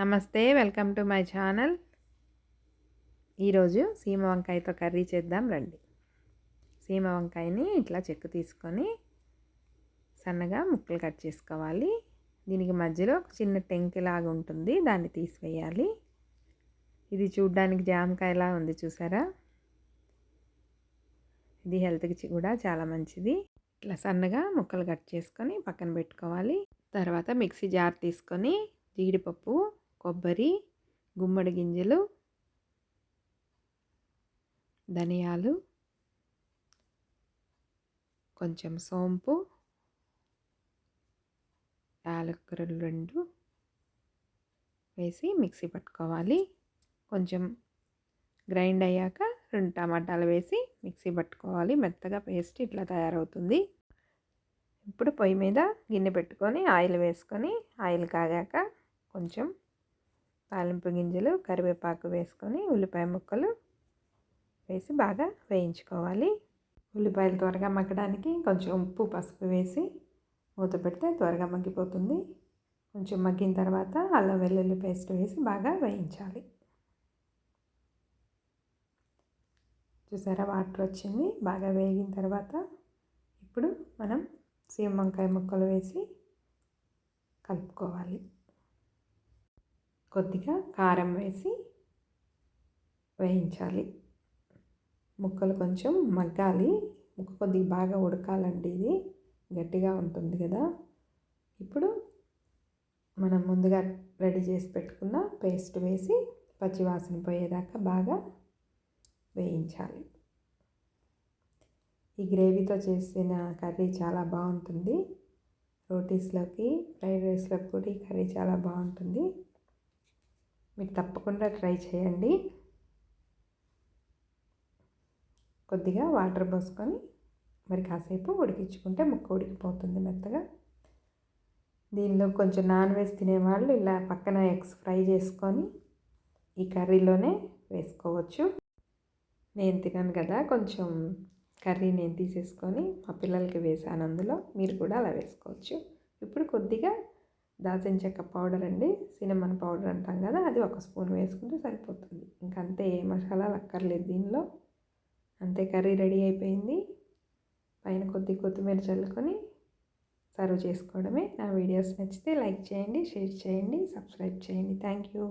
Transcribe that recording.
నమస్తే welcome to my channel. ఈరోజు సీమ వంకాయతో కర్రీ చేద్దాం రండి. సీమ వంకాయని ఇట్లా చెక్కు తీసుకొని సన్నగా ముక్కలు కట్ చేసుకోవాలి. దీనికి మధ్యలో ఒక చిన్న టెంకిలాగా ఉంటుంది దాన్ని తీసివేయాలి. ఇది చూడ్డానికి జామకాయలా ఉంది చూసారా? ఇది హెల్త్కి కూడా చాలా మంచిది. ఇట్లా సన్నగా ముక్కలు కట్ చేసుకొని పక్కన పెట్టుకోవాలి. తర్వాత మిక్సీ జార్ తీసుకొని జీడిపప్పు కొబ్బరి గుమ్మడి గింజలు ధనియాలు కొంచెం సోంపు యాలక్కరలు రెండు వేసి మిక్సీ పట్టుకోవాలి. కొంచెం గ్రైండ్ అయ్యాక రెండు టమాటాలు వేసి మిక్సీ పట్టుకోవాలి. మెత్తగా పేస్ట్ ఇట్లా తయారవుతుంది. ఇప్పుడు పొయ్యి మీద గిన్నె పెట్టుకొని ఆయిల్ వేసుకొని ఆయిల్ కాగాక కొంచెం తాలింపు గింజలు కరివేపాకు వేసుకొని ఉల్లిపాయ ముక్కలు వేసి బాగా వేయించుకోవాలి. ఉల్లిపాయలు త్వరగా మగ్గడానికి కొంచెం ఉప్పు పసుపు వేసి మూత పెడితే త్వరగా మగ్గిపోతుంది. కొంచెం మగ్గిన తర్వాత అల్లం వెల్లుల్లి పేస్ట్ వేసి బాగా వేయించాలి. చూసారా వాటర్ వచ్చింది? బాగా వేగిన తర్వాత ఇప్పుడు మనం సీమ వంకాయ ముక్కలు వేసి కలుపుకోవాలి. కొద్దిగా కారం వేసి వేయించాలి. ముక్కలు కొంచెం మగ్గాలి. ముక్క కొద్దిగా బాగా ఉడకాలండి ఇది. గట్టిగా ఉంటుంది కదా. ఇప్పుడు మనం ముందుగా రెడీ చేసి పెట్టుకున్న పేస్ట్ వేసి పచ్చివాసన పోయేదాకా బాగా వేయించాలి. ఈ గ్రేవీతో చేసిన కర్రీ చాలా బాగుంటుంది. రోటీస్లోకి ఫ్రైడ్ రైస్లోకి కూడా ఈ కర్రీ చాలా బాగుంటుంది. మీరు తప్పకుండా ట్రై చేయండి. కొద్దిగా వాటర్ పోసుకొని మరి కాసేపు ఉడికించుకుంటే ముక్క ఉడికిపోతుంది మెత్తగా. దీనిలో కొంచెం నాన్ వెజ్ తినేవాళ్ళు ఇలా పక్కన ఎగ్స్ ఫ్రై చేసుకొని ఈ కర్రీలోనే వేసుకోవచ్చు. నేను తినాను కదా కొంచెం కర్రీ నేను తీసేసుకొని మా పిల్లలకి వేసాను అందులో. మీరు కూడా అలా వేసుకోవచ్చు. ఇప్పుడు కొద్దిగా దాల్చిన చెక్క పౌడర్ అండి సినమన్ పౌడర్ అంటాం కదా అది ఒక స్పూన్ వేసుకుంటే సరిపోతుంది. ఇంకంతే ఏ మసాలాలు అక్కర్లేదు దీనిలో. అంతే కర్రీ రెడీ అయిపోయింది. పైన కొద్ది కొత్తిమీర చల్లుకొని సర్వ్ చేసుకోవడమే. నా వీడియోస్ నచ్చితే లైక్ చేయండి షేర్ చేయండి సబ్స్క్రైబ్ చేయండి. Thank you.